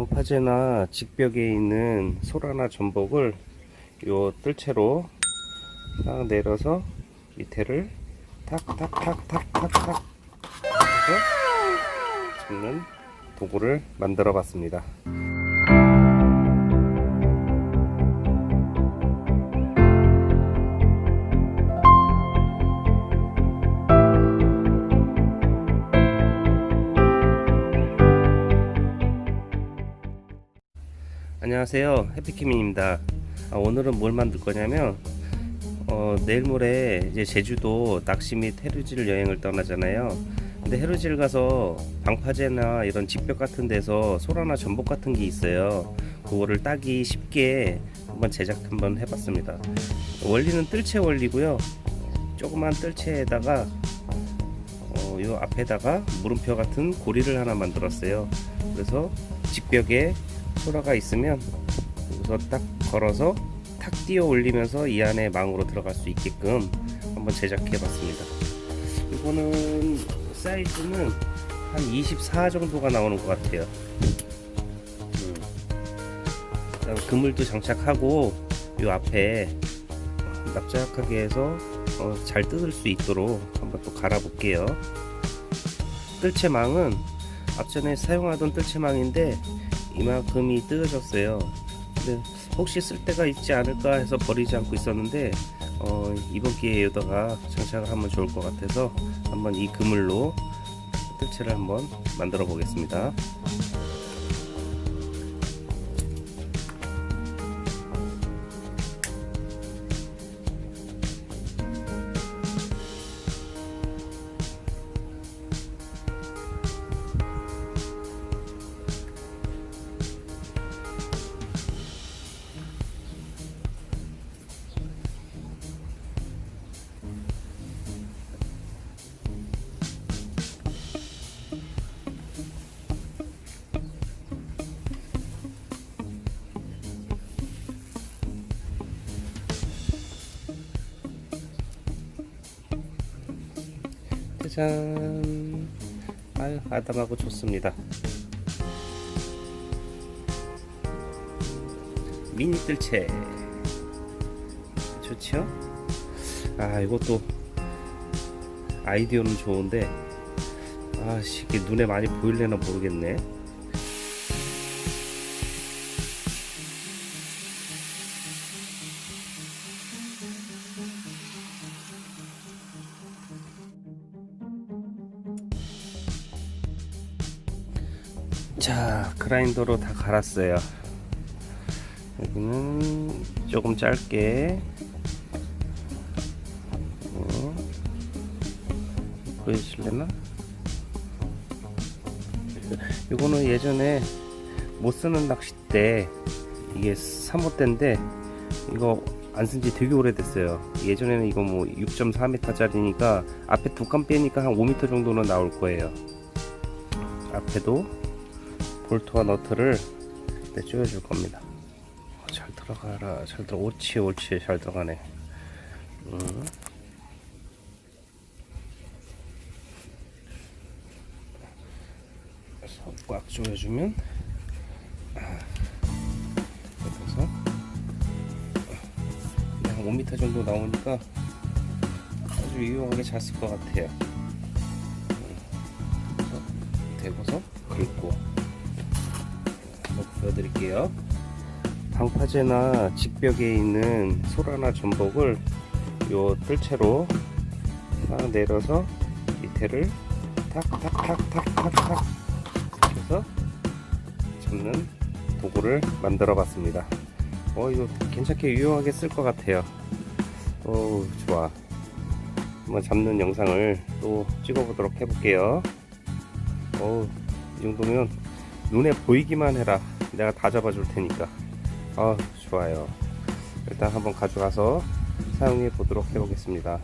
방파제나 직벽에 있는 소라나 전복을 요 뜰채로 딱 내려서 밑에를 탁탁탁탁탁탁 해서 잡는 도구를 만들어 봤습니다. 안녕하세요. 해피키민입니다. 아, 오늘은 뭘 만들 거냐면 어, 내일 모레 이제 제주도 낚시 및 해루질 여행을 떠나잖아요. 근데 해루질 가서 방파제나 이런 직벽 같은 데서 소라나 전복 같은 게 있어요. 그거를 따기 쉽게 한번 제작 한번 해봤습니다. 원리는 뜰채 원리고요. 조그만 뜰채에다가 어, 요 앞에다가 물음표 같은 고리를 하나 만들었어요. 그래서 직벽에 소라가 있으면 여기서 딱 걸어서 탁 뛰어 올리면서 이 안에 망으로 들어갈 수 있게끔 한번 제작해 봤습니다. 이거는 사이즈는 한 24 정도가 나오는 것 같아요. 음. 그물도 장착하고 이 앞에 납작하게 해서 어, 잘 뜯을 수 있도록 한번 또 갈아 볼게요. 뜰채망은 앞전에 사용하던 뜰채망인데 이만큼이 뜯어졌어요. 근데 혹시 쓸 데가 있지 않을까 해서 버리지 않고 있었는데 어, 이번 기회에 여기다가 장착을 하면 좋을 것 같아서 한번 이 그물로 뜰채를 한번 만들어 보겠습니다. 짜잔. 아유, 아담하고 좋습니다. 미니 뜰채. 좋죠? 아, 이것도 아이디어는 좋은데, 아, 씨, 이게 눈에 많이 보일래나 모르겠네. 자, 그라인더로 다 갈았어요. 여기는 조금 짧게. 어, 보여주실래나? 이거는 예전에 못 쓰는 낚싯대, 이게 3호대인데, 이거 안 쓴 지 되게 오래됐어요. 예전에는 이거 뭐 6.4m짜리니까 앞에 두칸 빼니까 한 5m 정도는 나올 거예요. 앞에도 볼트와 너트를 네, 조여줄 겁니다. 어, 잘 들어가라. 잘 들어. 옳지, 옳지. 잘 들어가네. 음. 꽉 조여주면 아, 그래서 한 5m 정도 나오니까 아주 유용하게 잘 쓸 것 같아요. 음. 대고서 긁고 한번 보여드릴게요. 방파제나 직벽에 있는 소라나 전복을 요 뜰채로 딱 내려서 밑에를 탁탁탁탁탁탁 해서 잡는 도구를 만들어 봤습니다. 어 이거 괜찮게 유용하게 쓸 것 같아요. 오 좋아. 한번 잡는 영상을 또 찍어보도록 해볼게요. 어우 이 정도면 눈에 보이기만 해라. 내가 다 잡아줄 테니까. 아 좋아요. 일단 한번 가져가서 사용해 보도록 해 보겠습니다